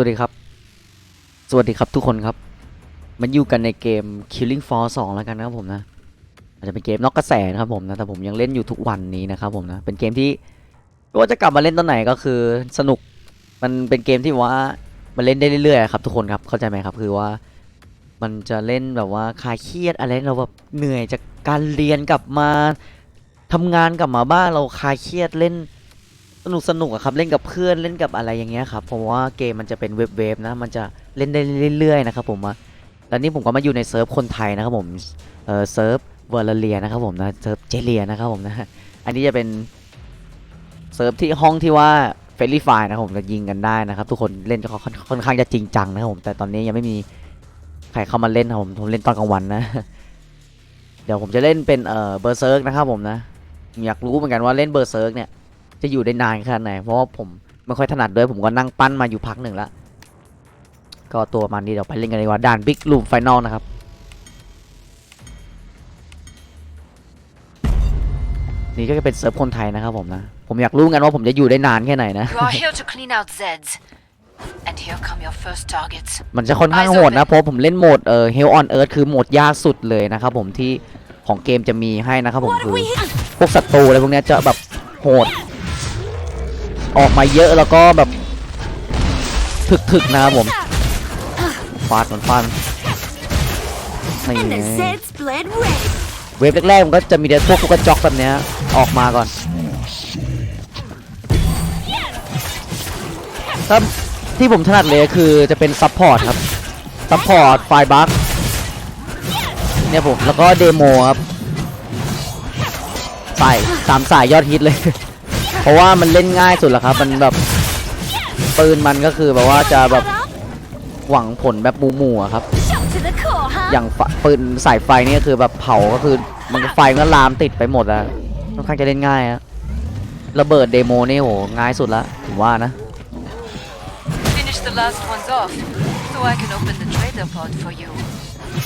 วัสดีครับ สวัสดีครับทุกคนครับ มันอยู่กันในเกม Killing Floor 2 แล้วกันนะครับผมนะ อาจจะเป็นเกมนอกกระแสนะครับผมนะ แต่ผมยังเล่นอยู่ทุกวันนี้นะครับผมนะ เป็นเกมที่ไม่ว่าจะกลับมาเล่นตอนไหนก็คือสนุก มันเป็นเกมที่ว่ามันเล่นได้เรื่อยๆครับทุกคนครับ เข้าใจไหมครับ คือว่ามันจะเล่นแบบว่าคลายเครียดอะไรเราแบบเหนื่อยจากการเรียนกลับมาทำงานกลับมาบ้านเราคลายเครียดเล่น สนุกสนุกอะครับเล่นกับเพื่อนเล่นกับอะไรอย่างเงี้ยครับผมว่าเกมมันจะเป็นเว็บเว็บนะมันจะเล่นได้เรื่อยๆนะครับผมว่าแล้วนี่ผมก็มาอยู่ในเซิร์ฟคนไทยนะครับผมเออเซิร์ฟเวอร์เลียนะครับผมนะเซิร์ฟเจเลียนะครับผมนะอันนี้จะเป็นเซิร์ฟที่ห้องที่ว่าเฟรนลี่ไฟนะครับผมจะยิงกันได้นะครับ ทุกคนเล่นก็ค่อนข้างจะจริงจังนะครับผมแต่ตอนนี้ยังไม่มีใครเข้ามาเล่นครับผมผมเล่นตอนกลางวันนะ เดี๋ยวผมจะเล่นเป็นเอ่อเบอร์เซิร์กนะครับผมนะอยากรู้เหมือนกันว่าเล่นเบอร์เซิร์กเนี่ย จะอยู่ได้นานขนาดไหนเพราะว่าผมไม่ค่อยถนัดด้วยผมก็นั่งปั้นมาอยู่พักหนึ่งแล้วก็ตัวมันนี้เดี๋ยวไปเล่นกันดีกว่าด่านบิ๊กลูมไฟนอลนะครับนี่ก็จะเป็นเซิร์ฟคนไทยนะครับผมนะ ผมอยากรู้กันว่าผมจะอยู่ได้นานแค่ไหนนะ You are here to clean out Zeds. And here come your first targets. มันจะค่อนข้างโหดนะ เพราะผมเล่นโหมดเอ่อ Hell on Earth คือโหมดยากสุดเลยนะครับผมที่ของเกมจะมีให้นะครับผมคือ พวกศัตรูอะไรพวกเนี้ยจะแบบโหด ออกมาเยอะแล้วก็แบบถึกๆนะครับผมฟาดมันฟาดไม่ And ไง the Zeds bled red. เวฟแรกๆมันก็จะมีแต่พวกพวกกระจอกแบบเนี้ยออกมาก่อนถ้าที่ผมถนัดเลยคือจะเป็นซัพพอร์ตครับซัพพอร์ตไฟบัคเนี่ยผมแล้วก็เดโมครับสายสามสายยอดฮิตเลยเพ ราะว่ามันเล่นง่ายสุดแล้วครับ มันแบบปืนมันก็คือแบบว่าจะแบบหวังผลแบบหมู่ๆอะครับ Shot to the core, huh? อย่างไฟปืนสายไฟนี่ก็คือแบบเผาก็คือมันก็ไฟมันก็ลามติดไปหมดแล้วค่อนข้างจะเล่นง่ายอะระเบิดเดโมนี่โหง่ายสุดละผมว่านะ Finish the last ones off, so I can open the trader pod for you.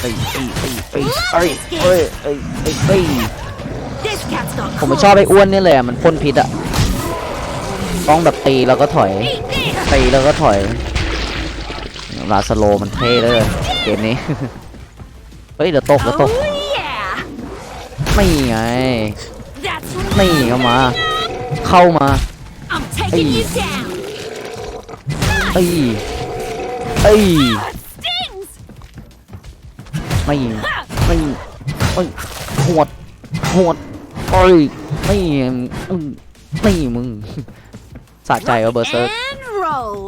เอ้ยเอ้ยเอ้ยเอ้ยเอ้ยเอ้ยเอ้ยเอ้ยเอ้ย This cat's got ผมไม่ชอบไอ้อ้วนนี่เลยอะมันพ่นพิษอะ ต้องแบบตีแล้วก็ถอย Eat this! ตีแล้วก็ถอยลาสโลมันเท่เลย เกมนี้ เฮ้ยเดี๋ยวตกเดี๋ยวตก Oh yeah! ไม่ไง That's นี่เข้ามา เข้ามา I'm taking Hey. you down! เอ้ยเอ้ย Stings! ไม่ไม่ไม่หวดหวดเอ้ยไม่มึงไม่มึง สะใจว่าเบอร์เซิร์ก And roll!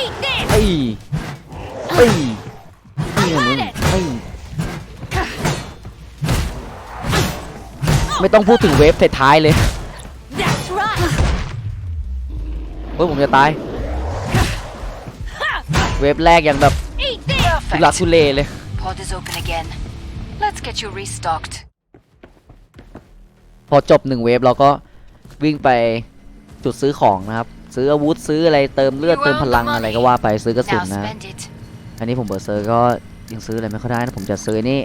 Eat this! เอ้ยเอ้ยไม่มึงไม่ไม่ต้องพูดถึงเวฟท้ายๆเลย That's right! เฮ้ยผมจะตาย เวฟแรกยังแบบ Eat this! ทุลัก Perfect. ทุเลเลย พอจบหนึ่งเวฟเราก็วิ่งไปจุดซื้อของนะครับ ซื้ออาวุธซื้ออะไรเติมเลือดเติมพลังอะไรก็ว่าไปซื้อกระสุน Now นะ spend it. อันนี้ผมเบอร์เซอร์ก็ยังซื้ออะไรไม่ค่อยได้นะผมจะซื้อนี่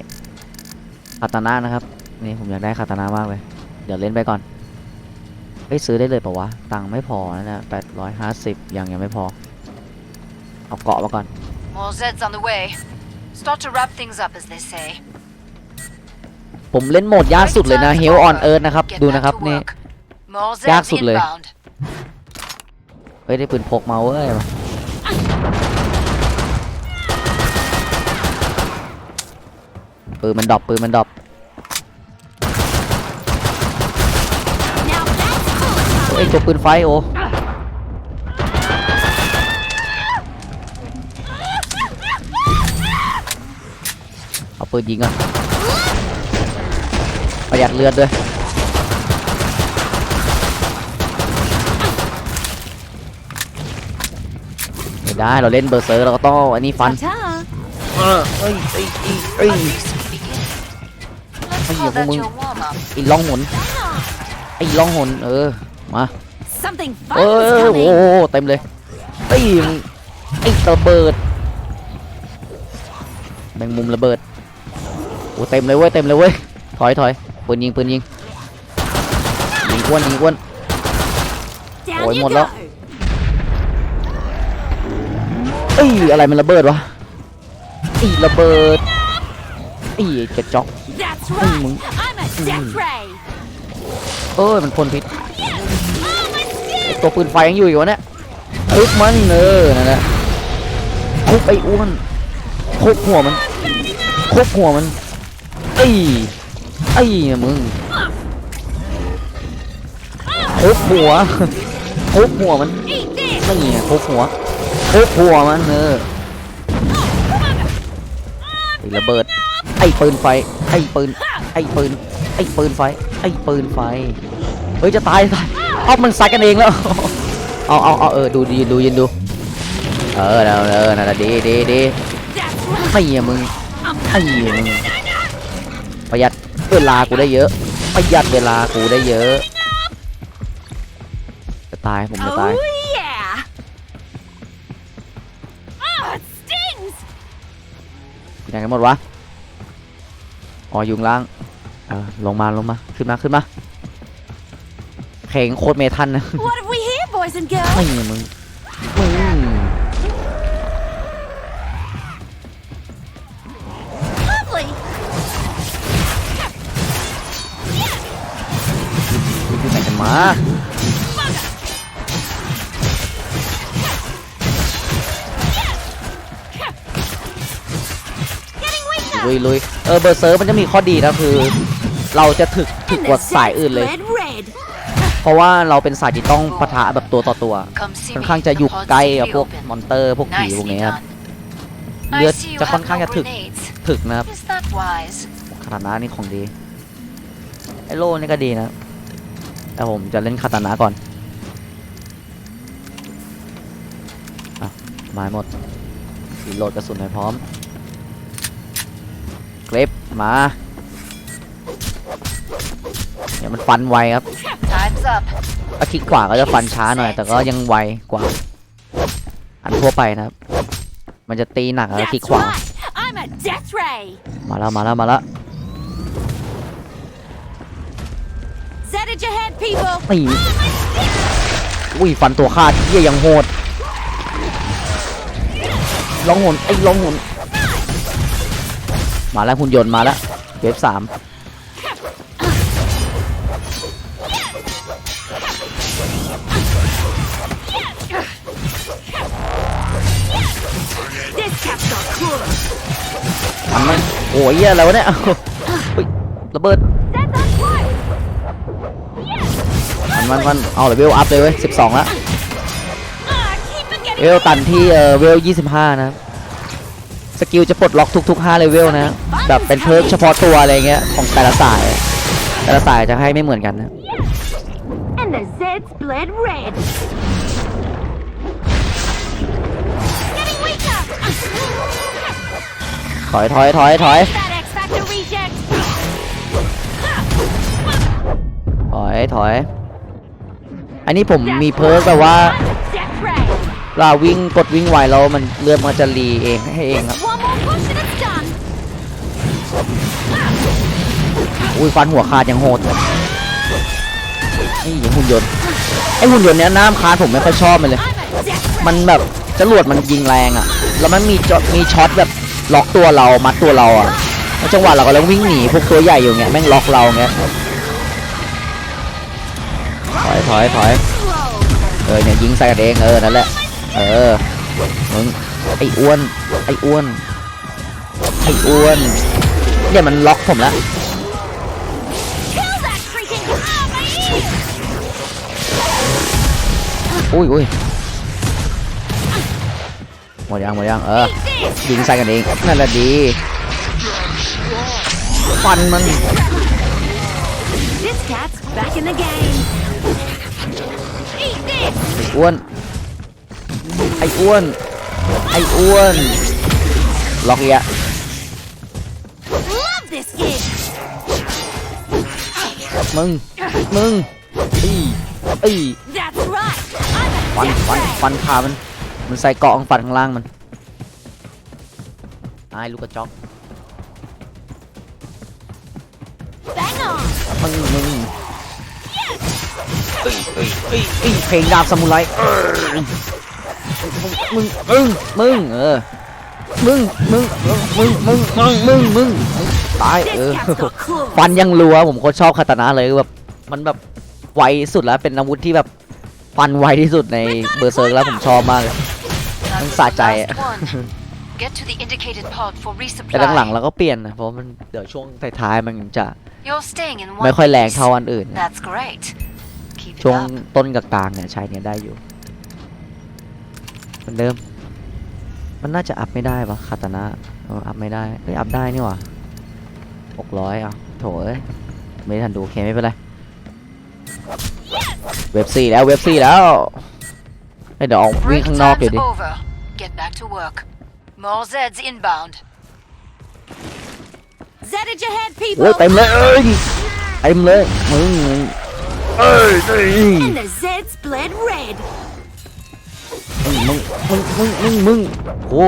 คาตานะนะครับนี่ผมอยากได้คาตานามากเลย เดี๋ยวเล่นไปก่อนเฮ้ยซื้อได้เลยเปล่าวะตังค์ไม่พอนะเนี่ยแปดร้อยห้าสิบยังยังไม่พอ เอาเกาะมาก่อน More Zeds on the way. Start to wrap things up, as they say. ผมเล่นโหมดยากสุดเลยนะ Right Hell time on over. Earth นะครับ Get ดู back นะครับ to นี่ work. More ยาก Zeds สุดเลย inbound. เฮ้ยได้ปืนพกมาเว้ยปืนมันดรอปปืนมันดรอป Now that's cool! เอ้ยตัวปืนไฟโอเอาปืนยิงก่อน ประหยัดเลือดด้วยไม่ได้เราเล่นเบอร์เซอร์เราก็ต้องเอาอันนี้ฟัน Ta-ta! เออเอ้ยเอ้ยเอ้ยเอ้ย A feast can begin. Let's Ay, call ako that mo- your warm-up. ไอ้ล่องหนไอ้ล่องหนเออมา Something เอ fun อ is โอ้โห coming! เต็มเลยไอ้ยมึงไอ้ระเบิดแมงมุมระเบิดโอ้เต็มเลยเว้ยเต็มเลยเว้ย ถอยถอยปืนยิงปืนยิงยิงอ้วนยิงอ้วนโอ้ยหมดแล้วเอ้ยอะไรมันระเบิดวะอีระเบิดอีกระจอกอีมึงเอ้ยมันพ่นพิษตัวปืนไฟยังอยู่อยู่วะเนี่ยทุบมันเออนั่นแหละทุบไอ้อ้วนทุบหัวมันทุบหัวมันเอ้ ไอ้เนี่ยมึงทุบหัวทุบหัวมันไม่ไงทุบหัวทุบหัวมันเออระเบิด ไอ้ปืนไฟ ไอ้ปืน ไอ้ปืน ไอ้ปืนไฟ ไอ้ปืนไฟ เฮ้ยจะตายตายเอามันซัดกันเองแล้ว เอาเอาเอาเออดูดีดูยินดู เออเออเออนั่นแหละดีดีดีไอ้เหี้ยมึงไอ้เหี้ยมึงประหยัด เวลากูได้เยอะประหยัดเวลากูได้เยอะ จะตายผมจะตาย Oh yeah. Oh, it stings. อยู่ไหนกันหมดวะ อ๋ออยู่ข้างล่าง เออลงมาลงมาขึ้นมาขึ้นมาเพลงโคตรเมทันนะ What have we here, boys and girls? ไม่มึงมึง ลุยลุยเออเบอร์เซอร์มันจะมีข้อดีนะคือ เราจะถึกถึก And กว่า the สายอื่นเลย Zed's bled red. เพราะว่าเราเป็นสายที่ต้องปะทะแบบตัวต่อตัว Come see ค่อน me. ข้างจะอยู่ The pod's ใกล้กับ safely พวก open. มอนเตอร์พวกผีพวก Nicely นี้ครับ done. เลือด I see you จะค่อน have ข้าง no จะถึก grenades. ถึกนะครับ Is that wise? คาตานะนี่ของดีไอโล่นี่ก็ดีนะ แต่ผมจะเล่นคาตานะก่อนอะไมาหมดรีโหลดกระสุนให้พร้อมเกรฟมาเนี่ยมันฟันไวครับ Time's up. ถ้าคลิกขวาก็จะฟันช้าหน่อย แต่ก็ยังไวกว่า อันทั่วไปนะครับ มันจะตีหนักแล้วคลิก That's ขวา right. I'm a death ray. มาแล้วมาแล้วมาแล้ว people. ตี Oh, my skin. อุ้ยฟันตัวขาดเยี่ยยังโหดลองหนไอ้ลองหนมาแล้วหุ่นยนต์มาแล้วเวฟสาม This cat's got cool. มันมันโอ้ยเหี้ยอะไรวะเนี่ยเฮ้ยระเบิด มันมันมันเอาเลยเวลอัพเลยเว้ยสิบสองแล้ว Ah, keep it เว getting ลตันที่เออเวลยี่สิบห้านะครับสกิลจะปลดล็อกทุกๆ5เลเวลนะแบบเป็นเพิร์กเฉพาะตัวอะไรเงี้ยของแต่ละสาย แต่ละสายจะให้ไม่เหมือนกันนะ And the Zed's bled red. Getting weaker. ถอยถอยถอยถอย That X Factor reject. ถอยถอย อันนี้ผมมีเพิร์กแบบว่า Death ray. เวลาวิ่งกดวิ่งไวแล้วมันเลือดมันจะรีเองให้เองครับ One more push and it's done. อุ้ยฟันหัวขาดอย่างโหดนี่อย่างหุ่นยนต์ไอหุ่นยนต์เนี้ยน้ำคานผมไม่ค่อยชอบมันเลย I'm a death ray. มันแบบจรวดมันยิงแรงอะแล้วมันมีจอมีช็อตแบบล็อกตัวเรามัดตัวเราอะแล้วจังหวะเรากำลังวิ่งหนีพวกตัวใหญ่อยู่เงี้ยแม่งล็อกเราเงี้ย ถอยถอยเออเนี่ยยิงใส่กันเองเออนั่นแหละเออมึงไอ้อ้วนไอ้อ้วนไอ้อ้วนเนี่ยมันล็อกผมและ Kill that freaking. Ah, my ears. อุ้ยอุ้ยหมดยังหมดยังเออยิงใส่กันเองนั่นแหละดีฟันมัน This cat's back in the game. Eat this. ไอ้อ้วน ไอ้อ้วน ไอ้อ้วน ล็อกอีกอะ Love this gig. มึง มึงอีอี That's right. I'm a ฟัน death ฟัน ray. ฟันขามัน มันใส่เกาะของฟันข้างล่างมันไอ้ลูกกระจอก Bang on. มึงมึง เอ้ยเอ้ยเอ้ยเพลงดาบซามูไรเอ้ยมึงมึงมึงเออมึงมึงมึงมึงมึงมึงมึงตายเออฟันยังรัวผมโคตรชอบคาตานะเลยแบบมันแบบไวสุดแล้วเป็นอาวุธที่แบบฟันไวที่สุดในเบอร์เซิร์กแล้วผมชอบมากเลย That Ang was sa the chay. last one. Get to the indicated pod for แต่หลังๆ resupply. เราก็เปลี่ยนนะเพราะมันเดี๋ยวช่วงท้ายๆมันจะไม่ค่อยแรงเท่าอันอื่น ช่วง up. ต้นกับกลางเนี่ยใช้เนี่ยได้อยู่เหมือนเดิม มันน่าจะอัพไม่ได้ปะคาตานะเอออัพไม่ได้เอ้ยอัพได้นี่หว่าหกร้อยอะโถเอ้ยไม่ทันดูโอเคไม่เป็นไรเว็บสี่แล้วเว็บสี่แล้วเฮ้ยเดี๋ยวออกวิ่ง Break ข้างนอก time's เดี๋ยวดิ over. Get back to work. More Zeds inbound. Zed at your head, โอ้ย people. เต็มเลยเอ้ยเต็มเลยมึงมึง เอ้ยเอ้ย And the Zeds bled red. มึงมึงมึงมึงมึงโอ้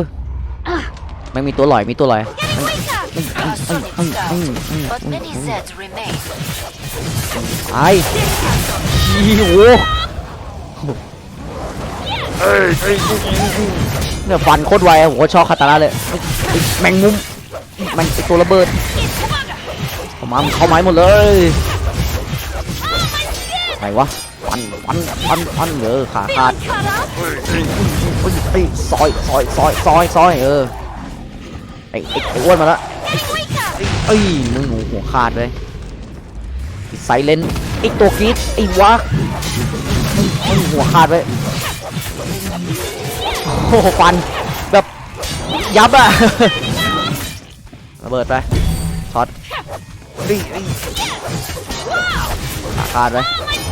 ยไม่มีตัวลอยมีตัวลอย Getting weaker. A solid start. But many Zeds remain. ไอ้ยี่โหเอ้ยเอ้ยเนี่ยฟันโคตรไวอะผมก็ชอบคาตานะเลยไอ้แมงมุมแมงไอ้ตัวระเบิดเข้ามาเข้าไม้หมดเลย ไหนวะฟันฟันฟันฟันเออขาขาด Feeling cut up. เฮ้ซอยซอยซอยซอยซอยเออไอ้ไอ้ไอ้วนมาละ Getting weaker. เอ้มึงหัวหัวขาดเลยไอ้ไซเลนไอ้ตัวกรีดไอ้วะมึงหัวขาดไปโอ้ฟันแบบยับอะระเบิดไปช็อตขาขาดไป And the Zeds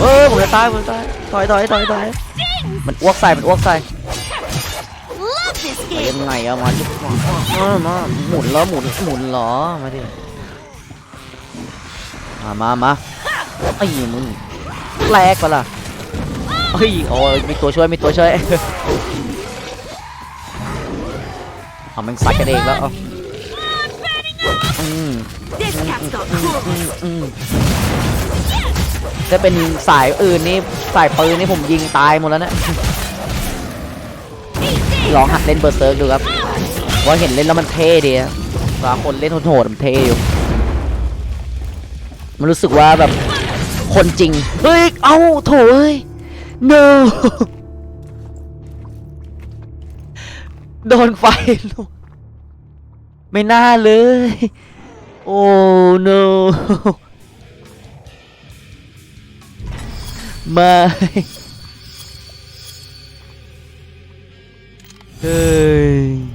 เออผมจะตายผมจะตายถอยถอยถอยถอยมันอ้วกใส่มันอ้วกใส่ love this ไป game. ยังไงอะมาจุมามาหมุนแล้วหมุนหมุนเหรอมาดิมามามาไอ้มึงแลกปะล่ะเฮ้ยโอ้ยมีตัวช่วยมีตัวช่วยเอามันซัดกันเองแล้วเอา This cat's got claws. อืมถ้าเป็นสายอื่นนี่สายปืนนี่ผมยิงตายหมดแล้วเนะลองหัดเล่นเบอร์เซิร์กดูครับว่าเห็นเล่นแล้วมันเท่ดีอะเวลาคนเล่นโหดๆมันเท่อยู่ มันรู้สึกว่าแบบคนจริง เฮ้ย เอ้าโถเอ้ย no โดนไฟลวก ไม่น่าเลย โอ้ no ไม่เฮ้ย